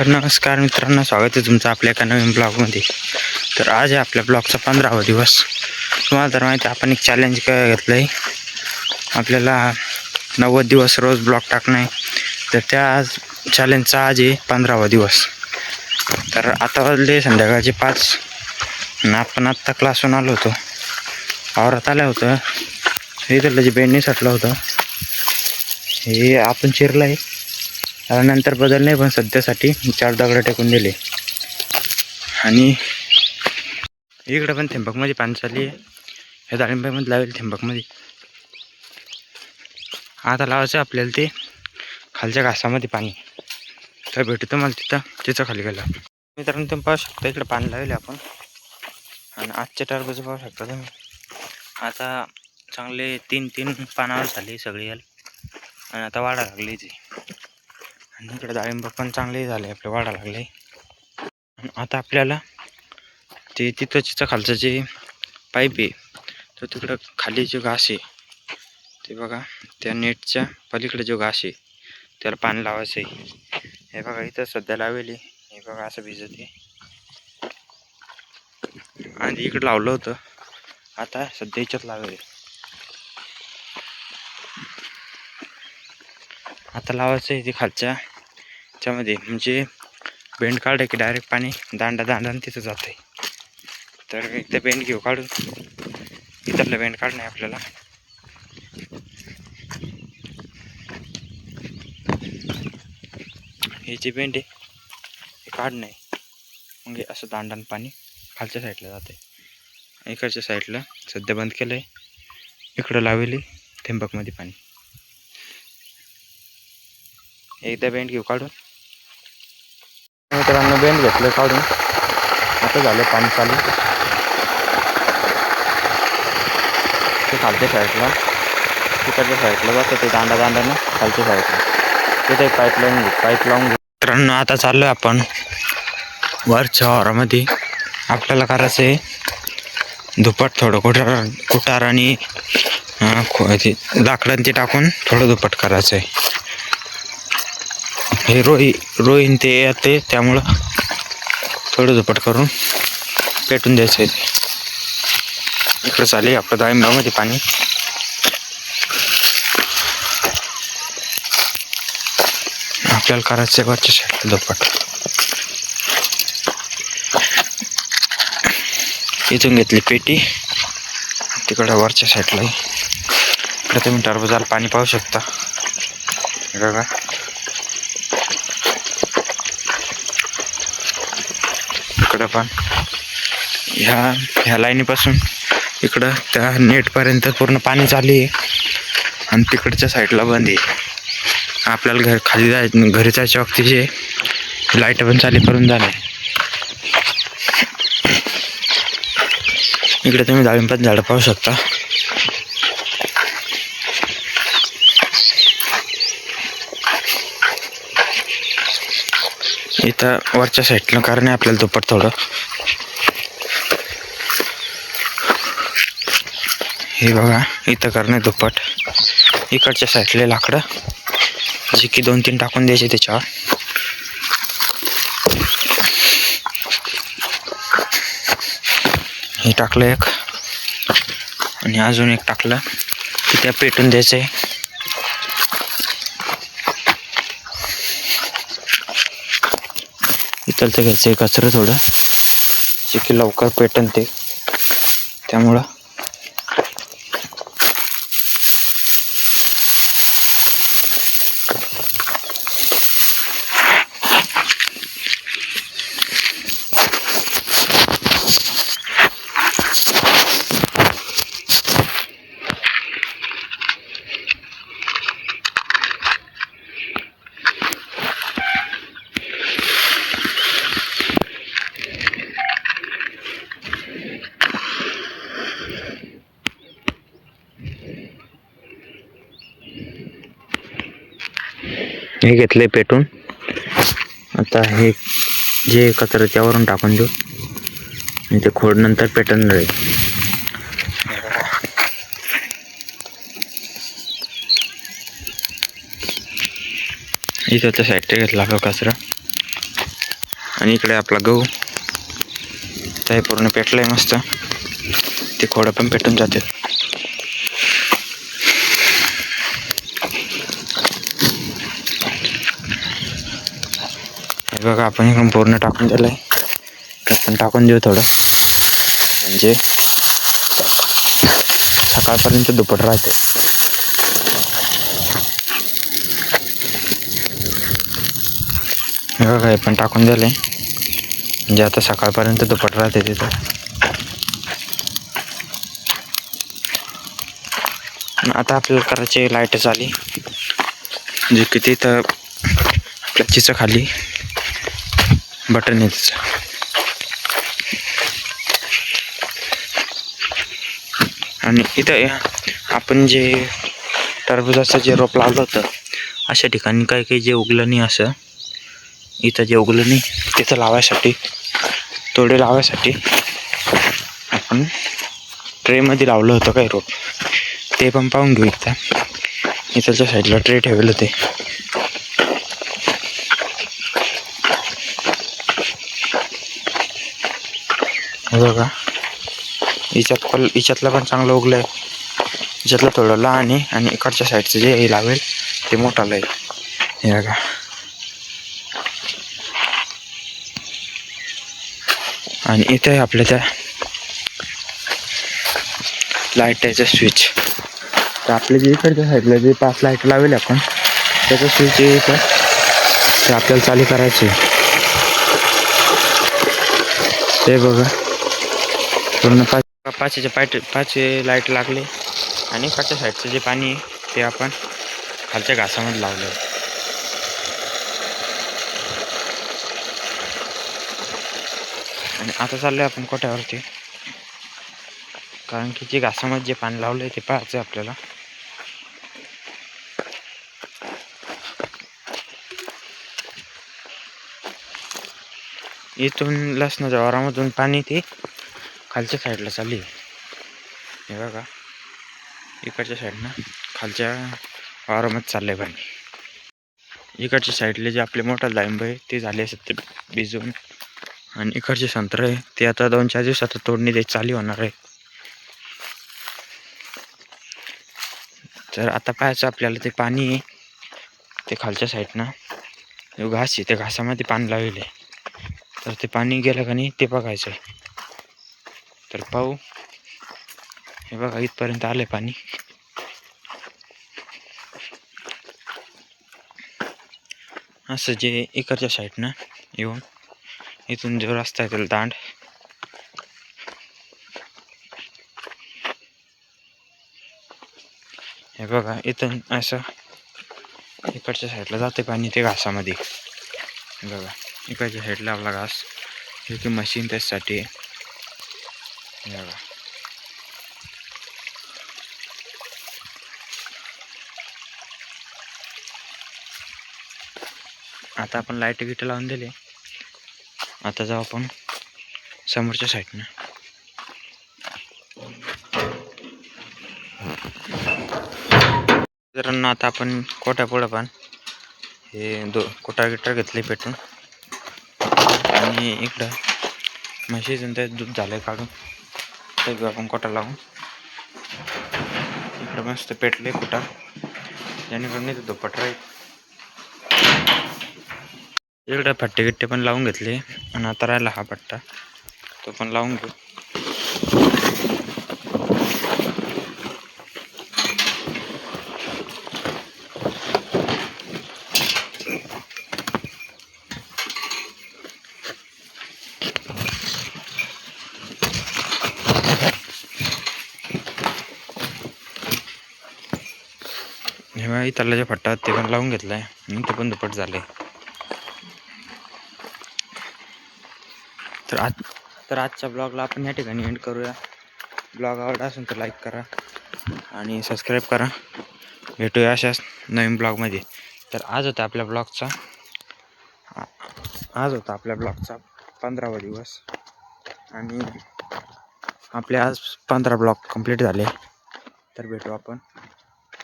तर नमस्कार मित्रांनो स्वागत आहे तुमचं आपल्या एका नवीन ब्लॉगमध्ये. तर आज आहे आपल्या ब्लॉगचा पंधरावा दिवस. तुम्हाला तर माहिती आहे, आपण एक चॅलेंज काय घेतलं आहे आपल्याला नव्वद दिवस रोज ब्लॉग टाकणं आहे. तर त्या आज चॅलेंजचा आज आहे पंधरावा दिवस. तर आता वाजले संध्याकाळचे पाच. आपण आत्ता क्लासहून आलो होतो. आवरात आलं होतं. इथलं जे बेंडनी सटलं होतं. हे आपण चिरलं आहे नंतर बदल नाही पण सध्यासाठी चार दगडं टेकून दिले. आणि इकडं पण थेंबकमध्ये पाणी चालली आहे. ह्या डाळिंबामध्ये लावेल थेंबकमध्ये आता लावायचं आपल्याला ते खालच्या घासामध्ये पाणी. तर भेटतो मला तिथं तिथं खाली गेलं. मित्रांनो तुम्ही पाहू शकता इकडं पाणी लावले आपण. आणि आजच्या टरबूज पाहू शकता तुम्ही. आता चांगले तीन तीन पानावर झाले सगळी याला. आणि आता वाढा लागली ती. आणि इकडे डाळिंब पण चांगले झाले आपले वाढा लागले. आता आपल्याला ते तिथं तिथं खालचं जे पाईप आहे तो तिकडं खाली जे घास आहे ते बघा त्या नेटच्या पलीकडे जो घास आहे त्याला पाणी लावायचं आहे हे बघा इथं सध्या लावेली हे बघा असं भिजत आहे. आणि इकडं लावलं होतं आता सध्या याच्यात लावेल. आता लावायचं आहे ते खालच्या. त्यामध्ये म्हणजे बेंड काढलं की डायरेक्ट पाणी दांडा दांडा तिथं जातं आहे तर एकदा बेंड घेऊ काढून. इथलं बेंड काढणं आहे आपल्याला. हे जे बेंड आहे हे काढणं आहे. म्हणजे असं दांडान पाणी खालच्या साईडला जाते इकडच्या साईडला सध्या बंद केलं आहे इकडं लावेली थेंबकमध्ये पाणी. एकदा बेंड घेऊ काढून. मित्रांनो बेंड घेतलं काढून. आता झालं पाणी चालू. ते खालच्या साईडला तिकडच्या साईडला जातं ते दांडा दांडानं खालच्या साईडला तिथे एक पाईप लावून घेऊ पाईप लावून घेऊ. मित्रांनो आता चाललो आपण वरच्या हॉरामध्ये आपल्याला करायचं आहे दुपट थोडं कुठार कुटार आणि लाकडांची लाकडं ते टाकून थोडं दुपट करायचं आहे हे रोही रोहीन ते येते त्यामुळं थोडं झपट करून पेटून द्यायचं आहे ते. इकडं चालेल आपलं डाळिंबामध्ये पाणी. आपल्याला करायचं आहे वरच्या साईडला झपट इथून घेतली पेटी. तिकडं वरच्या साईडला इकडं तुम्ही टरबुजाला पाणी पाहू शकता. बघा. इकडं पण ह्या ह्या लाईनीपासून इकडं त्या नेटपर्यंत पूर्ण पाणी चालू आहे. आणि तिकडच्या साईडला बंद आहे. आपल्याला घर खाली जाय घरी जायच्या वक्तीचे लाइट पण चालू करून झाले इकडे तुम्ही डाळिंबात झाडं पाहू शकता. इथं वरच्या साईडला कारण आहे आपल्याला दुपट थोडं हे बघा इथं करणं आहे दुप्पट. इकडच्या साईडले लाकडं. जे की दोन तीन टाकून द्यायचे त्याच्यावर. हे टाकलं एक. आणि अजून एक टाकलं. की त्या पेटून द्यायचं आहे इथलचं घ्यायचं आहे कचरं थोडं. जे की लवकर पेटन ते. त्यामुळं. हे घेतले पेटून. आता हे जे कचरा त्यावरून टाकून देऊ. आणि ते खोड नंतर पेटून राहील इथं तर साईडला घेतला का कचरा. आणि इकडे आपला गहू. ते पूर्ण पेटलं आहे मस्त. ते खोडं पण पेटून जाते बघा आपण इकडून पूर्ण टाकून दिलं आहे आपण टाकून देऊ थोडं. म्हणजे सकाळपर्यंत दुपट राहते. हे बघा हे पण टाकून दिलं आहे म्हणजे आता सकाळपर्यंत दुपट राहते तिथं. आता आपल्याला करायची लाइट आली. जे किती तर प्लॅचीचं खाली. बटन आहे आणि इथं आपण जे टरबुजाचं जे रोप लावलं होतं अशा ठिकाणी काही काही जे उगलं नाही असं इथं जे उगलं नाही तिथं लावायसाठी तोडे लावायसाठी आपण ट्रेमध्ये लावलं होतं काही रोप. ते पण पाहून घेऊ इथं इथलच्या साईडला ट्रे ठेवले होते. हे बघा. हिच्यात पल हिच्यातला पण चांगलं उगलं आहे हिच्यातलं थोडं लहान आहे आणि इकडच्या साईडचं जे हे लावेल ते मोठालं आहे हे बघा. आणि इथे आपल्या त्या लाइट स्विच तर आपले जे इकडच्या साईडला जे पाच लाइट लावेल आपण त्याचं स्विच इथं. ते आपल्याला चालू करायचे ते बघा. पूर्ण पाच पाचचे पाट पाच लाइट लागले आणि पाचच्या साईडचं जे पाणी आहे ते आपण खालच्या घासामध्ये लावलं. आणि आता चाललोय आपण कोट्यावरती. कारण की जे घासामध्ये जे पाणी लावलंय ते पाहायचं आहे आपल्याला. इथून लसणाच्या वारामधून पाणी ते खालच्या साईडला चालली हे बघा. इकडच्या साईडनं खालच्या वारामध्ये चाललंय पाणी. इकडच्या साईडले जे आपले मोठा लांब आहे ते झाले असत ते भिजून. आणि इकडचे संत्र आहे ते आता दोन चार दिवसात तोडणी द्यायची चालू होणार आहे. तर आता पाहायचं आपल्याला ते पाणी आहे ते खालच्या साईडनं. घास आहे त्या घासामध्ये पाणी लावलेलं आहे. तर ते पाणी गेलं का नाही ते बघायचं आहे. तर पाहू. हे बघा इथपर्यंत आलंय पाणी. असं जे इकडच्या साईडनं येऊन इथून जो रस्ता आहे त्याला दांड. हे बघा इथून असं इकडच्या साईडला जाते पाणी ते घासामध्ये. बघा इकडच्या साईडला आपला घास. हे की मशीन त्याच्यासाठी आहे आता आपण लाइट गिट लावून दिले. आता जाऊ आपण समोरच्या साईडनं मित्रांनो आता आपण कोटा पुढं पण हे दो कोटा गिटार घेतले पेटून. आणि इकडं म्हशीचं दूध झालं काढून. घेऊ आपण कोटा लावून इकडं मस्त पेटले कोटा. जेणेकरून इथं तो राहील. इकडं फट्टे गिट्टे पण लावून घेतले. आणि आता राहिला हा पट्टा. तो पण लावून घेऊ. इथला जे फट्टा ते पण लावून घेतलाय. आणि ते पण दुपट झाले तर आज तर आजच्या ब्लॉगला आपण या ठिकाणी एंड करूया. ब्लॉग आवडला असेल तर लाईक करा आणि सबस्क्राईब करा. भेटूया अशाच नवीन ब्लॉगमध्ये. तर आज होता आपल्या ब्लॉगचा आज होता आपल्या ब्लॉगचा पंधरावा दिवस. आणि आपले आज पंधरा ब्लॉग कंप्लीट झाले. तर भेटू आपण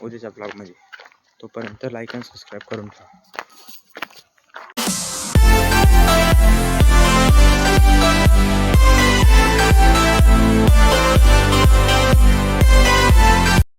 उद्याच्या ब्लॉगमध्ये. तोपर्यंत लाईक अँड सबस्क्राईब करून ठेवा